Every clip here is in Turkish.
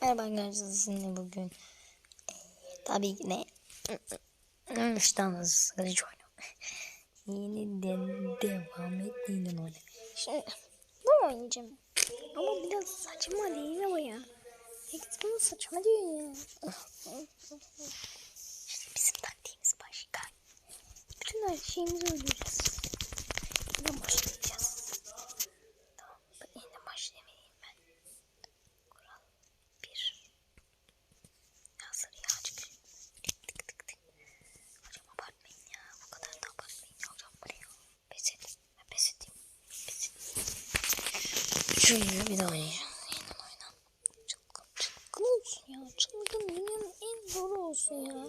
Merhaba arkadaşlar sizinle bugün eee, tabii ki de iştahınız sıkıcı oyunu. Yeni de devam ettiğinden öyle. Şimdi bu oynayacağım. Ama biraz saçma değil mi bu ya? Herkes bana saçma diyor ya. İşte bizim taktiğimiz başka. Bütün her şeyimizi öldüreceğiz. Yine başlayacağız. Tamam ben yine başlamayayım ben. Kural 1. Hazır ya çık. Tık tık tık tık. Hocam abartmayın ya. Bu kadar da abartmayın ya hocam. Bu ne ya? Pes edin. Ben pes edeyim. Pes edeyim. Şöyle bir daha oynayacağım. Yeniden oyna. Çılgın çılgın. Çılgın olsun ya. Çılgın dünyanın en zoru olsun ya.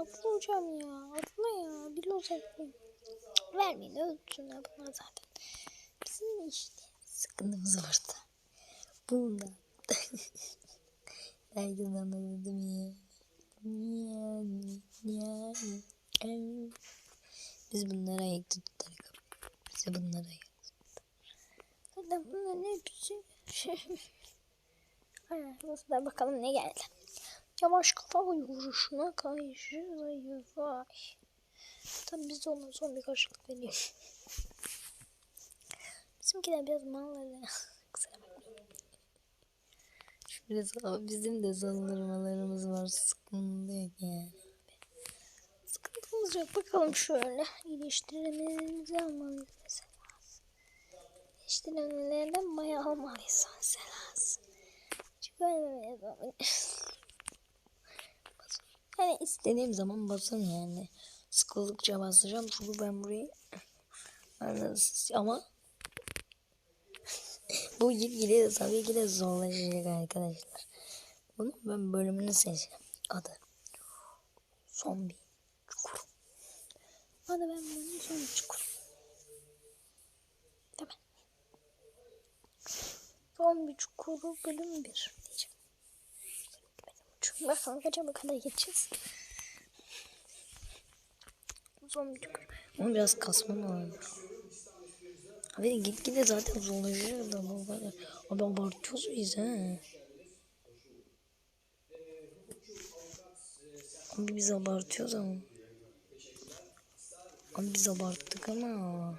Atla hocam ya. Atla ya. Bir uzatmayın. Vermeyin öldürsünler bunlar zaten. Bizim işte. Sıkıntımız orada. Bunda. Herkes anladı ya? Yani, yani. evet. Biz bunları ayakta tutarak Bize bunları ayakta. Zaten bunların hepsi şey. Aynen. Bakalım ne geldi. Yavaş kafa vuruşuna karşı zayıf. Vay. Tabii biz de ondan sonra bir karşılık veriyoruz. Bizimkiler biraz malları. Kusura sağ- bizim de saldırmalarımız var. Sıkıntı yok yani. Sıkıntımız yok. Bakalım şöyle. İyileştirmelerimizi almalıyız mesela. İyileştirmelerden bayağı almalıyız mesela. Çünkü ölmemeye Yani istediğim zaman basın yani. Sıkıldıkça basacağım çünkü ben burayı ama bu gitgide tabii ki de zorlaşacak arkadaşlar. Bunu ben bölümünü seçeceğim. Adı Zombi Çukur. Hadi ben bunu sonra çıkıyorum. Tamam. Zombi çukuru bölüm 1 diyeceğim. Çünkü bakalım kaça kadar geçeceğiz. Zombi. Ama biraz kasmam lazım. Abi gitgide zaten zorlaşacak da bu kadar. Abi abartıyoruz biz ha. Abi biz abartıyoruz ama. Abi biz abarttık ama.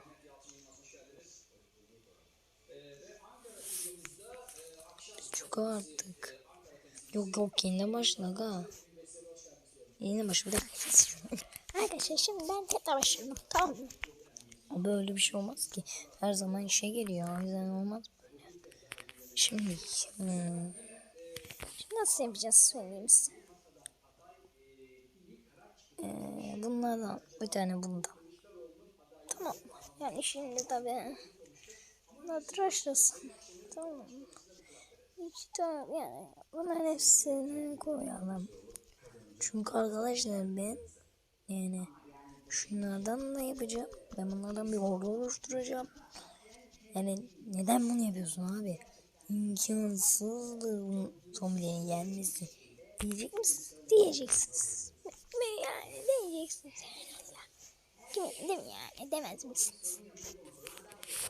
Çok abarttık. Yok yok yine başladık ha. Yine başladık. Bir dakika. Arkadaşlar şimdi ben tekrar başlıyorum. Tamam mı? Ama öyle bir şey olmaz ki. Her zaman işe geliyor. O yüzden olmaz böyle. Şimdi hmm, Şimdi nasıl yapacağız söyleyeyim size. eee, bunlardan bir tane bundan. Tamam? Yani şimdi tabii bunlar tıraşlasın. Tamam mı? Tane yani bunların hepsini koyalım. Çünkü arkadaşlar ben yani şunlardan da yapacağım. Ben bunlardan bir ordu oluşturacağım. Yani neden bunu yapıyorsun abi? İmkansızdır bu zombilerin gelmesi. Diyecek misin? Diyeceksiniz. Yani diyeceksiniz. Kim, değil mi yani demez misiniz?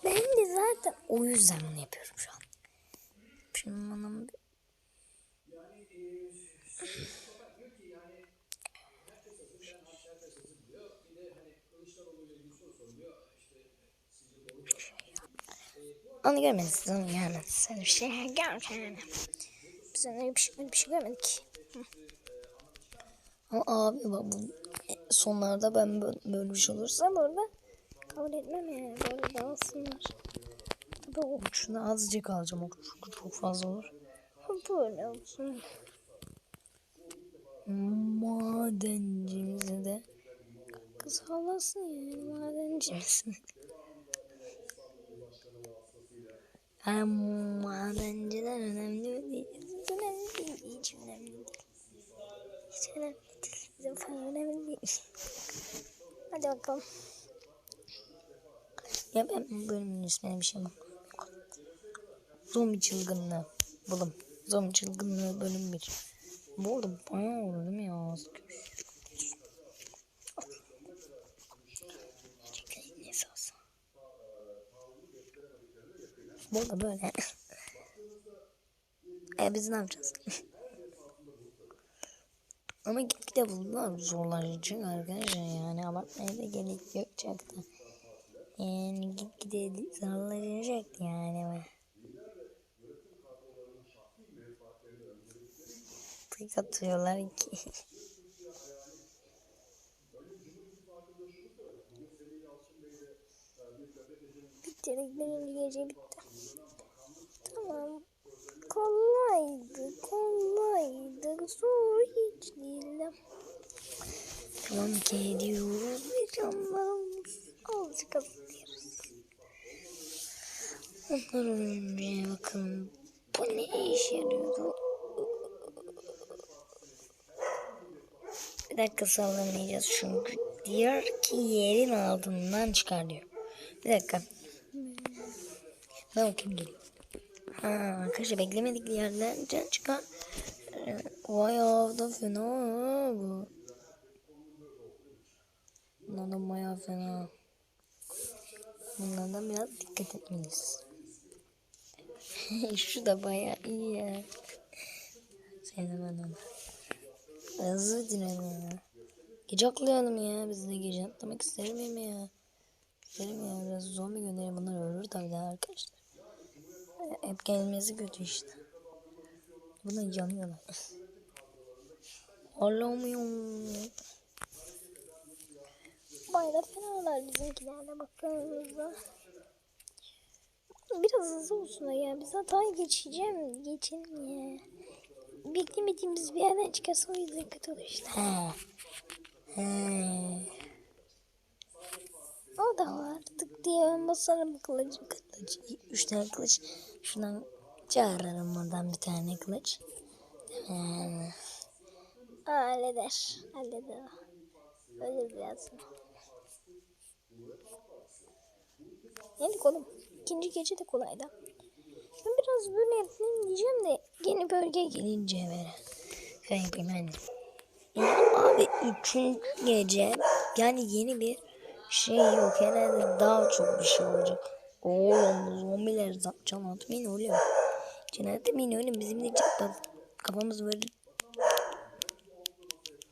Ben de zaten o yüzden bunu yapıyorum şu an. Şimdi bana bir... Onu görmediniz, onu görmediniz. Öyle bir şey. Gel yani. Biz öyle bir şey, öyle bir şey görmedik. Ama abi bak bu sonlarda ben böyle, bir şey olursa burada kabul etmem yani. Böyle dağılsınlar. Tabii o şunu azıcık alacağım. O çünkü çok fazla olur. böyle olsun. Madencimizi de Kız halasın yani madenci. Hem madenciler önemli değil. önemli değil. Hiç önemli değil. Hiç önemli değil. Bizim falan önemli değil. Hadi bakalım. Ya ben bu bölümün ismine bir şey bakmam. Zombi çılgınlığı. Bulum. Zombi çılgınlığı bölüm 1. Bu arada bayağı oldu değil mi ya? Bu arada böyle. E biz ne yapacağız? Ama gitgide bunlar zorlaşacak arkadaşlar yani abartmaya da gerek yok çok da. Yani gitgide zorlaşacak yani. Tık atıyorlar ki. Birinci gece bitti. Tamam. Kolaydı. Kolaydı. Zor hiç değildi. Tamam ki diyoruz. Ve canlarımız azıcık azalıyoruz. Ondan önce bakalım. Bu ne işe yarıyordu? Bir dakika sallamayacağız çünkü diyor ki yerin altından çıkar diyor. Bir dakika. Ben okuyayım geliyor. Ha arkadaşlar beklemedik yerden can çıkar. Ee, avda fena bu. Bunlardan bayağı fena. Bunlardan biraz dikkat etmeliyiz. Şu da bayağı iyi ya. Sevdim ben onu. Hızlı dilerim ya. Gece atlayalım ya. Biz de gece atlamak isterim miyim ya? İsterim ya. Biraz zombi gönderelim. Bunlar ölür tabii daha arkadaşlar. Hep gelmesi kötü işte. Bunlar yanıyorlar. Alamıyorum. Baylar fenalar bizimkilerle baktığımızda. Biraz hızlı olsun da ya. Biz hatayı geçeceğim. Geçelim ya. Beklemediğimiz bir yerden çıkarsa o yüzden kötü olur işte. He. He. O da var. Tık diye ben basarım kılıcı. Kılıç. Üç tane kılıç. Şundan çağırırım oradan bir tane kılıç. Aa, halleder. Halleder. Ölür birazdan. Yedik oğlum. İkinci gece de kolaydı. Ben biraz böyle yapayım diyeceğim de yeni gelin. Gelince böyle. Şey yapayım hani. Abi üçüncü gece yani yeni bir şey yok. Herhalde daha çok bir şey olacak. Oğlum zombiler can atmayın oğlum. Can atmayın oğlum. Bizim de çat- kafamız böyle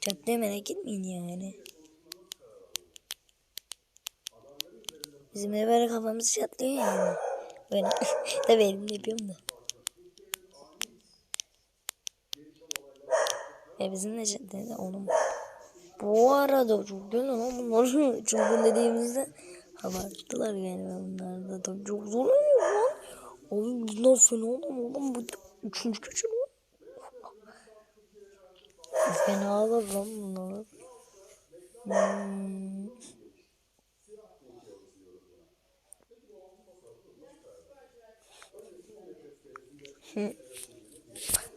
çatlıyor merak etmeyin yani. Bizim de böyle kafamız çatlıyor yani. Böyle tabii elimle yapıyorum da. E bizim de çatlıyor oğlum. Bu arada çok güzel lan bunlar çılgın dediğimizde abarttılar galiba bunlar da tabii çok zor oluyor lan. Oğlum bunlar fena oğlum oğlum bu üçüncü gücü lan. Fena alır lan bunlar. Hmm.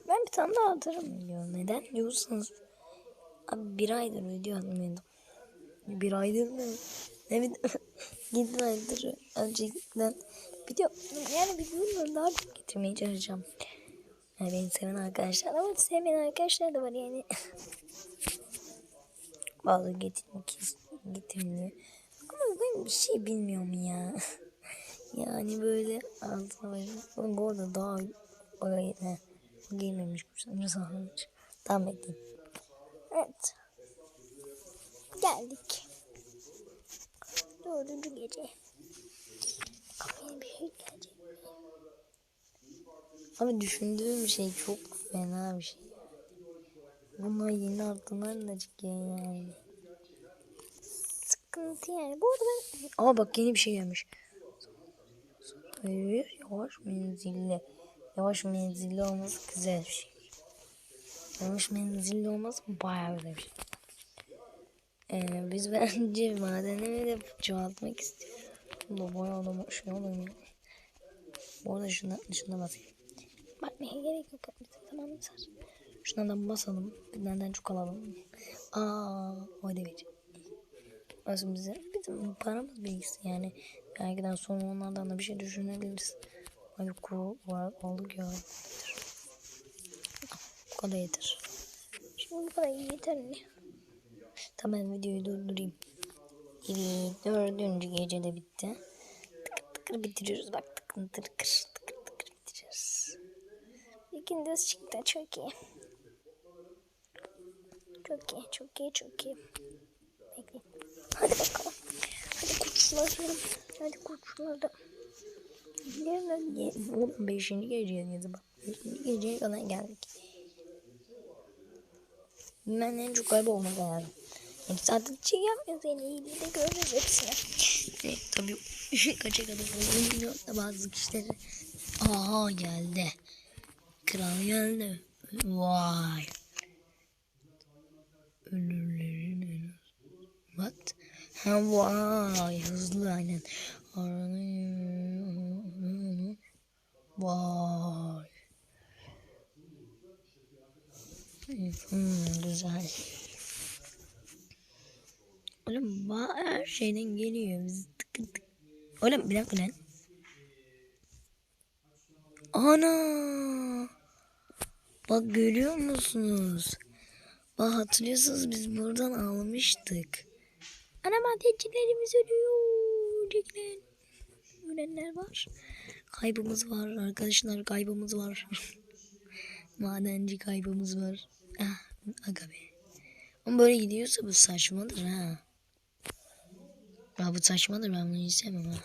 Ben bir tane daha atarım. diyor. Neden diyorsanız abi bir aydır video atmıyordum. Bir aydır mı? Ne bir Yedi aydır öncelikten video yani videoları daha çok getirmeye çalışacağım. Yani beni seven arkadaşlar Ama sevmeyen arkadaşlar da var yani. bazı getirmek getirmiyor. Ama ben bir şey bilmiyorum ya. yani böyle altına böyle. Bu arada daha öyle giymemiş. Sanırım sahlamış. Tamam bekleyin. Evet. Geldik. Dördüncü gece. Kafaya bir şey gelecek. Ama düşündüğüm şey çok fena bir şey. Bunlar yeni altınlar da çıkıyor yani. Sıkıntı yani. Bu arada ben Aa bak yeni bir şey gelmiş. Hayır yavaş menzilli. Yavaş menzilli olması güzel bir şey. Yavaş menzilli olması bayağı güzel bir şey. Ee, biz bence madenleri de çoğaltmak istiyoruz. Bu bayağı da şey oluyor. Bu arada şuna, şuna basayım. bakmaya gerek yok. Bize tamam. Şundan da basalım. Bir tane çok alalım. Aa, o bir. Aslında bize bizim paramız bilgisi yani. Belki sonra onlardan da bir şey düşünebiliriz. Hadi kuru var olduk ya. Yeter. Şimdi bu kadar yeterli. Tamam videoyu durdurayım. Evet, dördüncü gece de bitti. Tıkır tıkır bitiriyoruz bak tıkır tıkır tıkır tıkır bitiriyoruz. Gündüz çıktı. Çok iyi. Çok iyi, çok iyi, çok iyi. Bekleyin. Hadi bakalım. Hadi kuşlarım. Hadi kuşlarım. Gelin. Oğlum 5. geceye zaman? 5. geceye kadar geldik. Ben en çok kaybolmak lazım. Yani zaten Şey yapmıyoruz en iyiliği de görürüz hepsini. e, tabii kaça kadar olduğunu bilmiyorum da bazı kişileri. Aha geldi. Kral geldi. Vay. Ölürlerin en What? Ha vay hızlı aynen. Vay. Hmm, güzel. Oğlum her şeyden geliyor. Biz tıkı tık. Oğlum bir dakika lan. Ana. Bak görüyor musunuz? Bak hatırlıyorsunuz biz buradan almıştık. Ana madencilerimiz ölüyor. Çekilen. Ölenler var. Kaybımız var arkadaşlar kaybımız var. Madenci kaybımız var. Ah, aga be. Ama böyle gidiyorsa bu saçmadır ha. Ya bu saçmadır ben bunu istemem ha.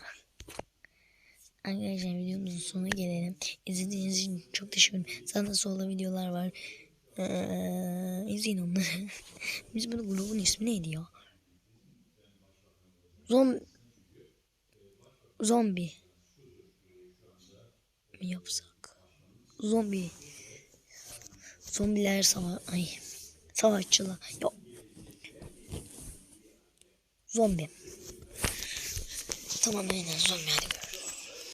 Arkadaşlar videomuzun sonuna gelelim. İzlediğiniz için çok teşekkür ederim. Sağda solda videolar var. Ee, izleyin onları. Biz bunu grubun ismi neydi ya? Zom Zombi mi yapsak? Zombi. Zombiler sava ay savaşçılar. Yok. Zombi. Tamam aynen zombi hadi.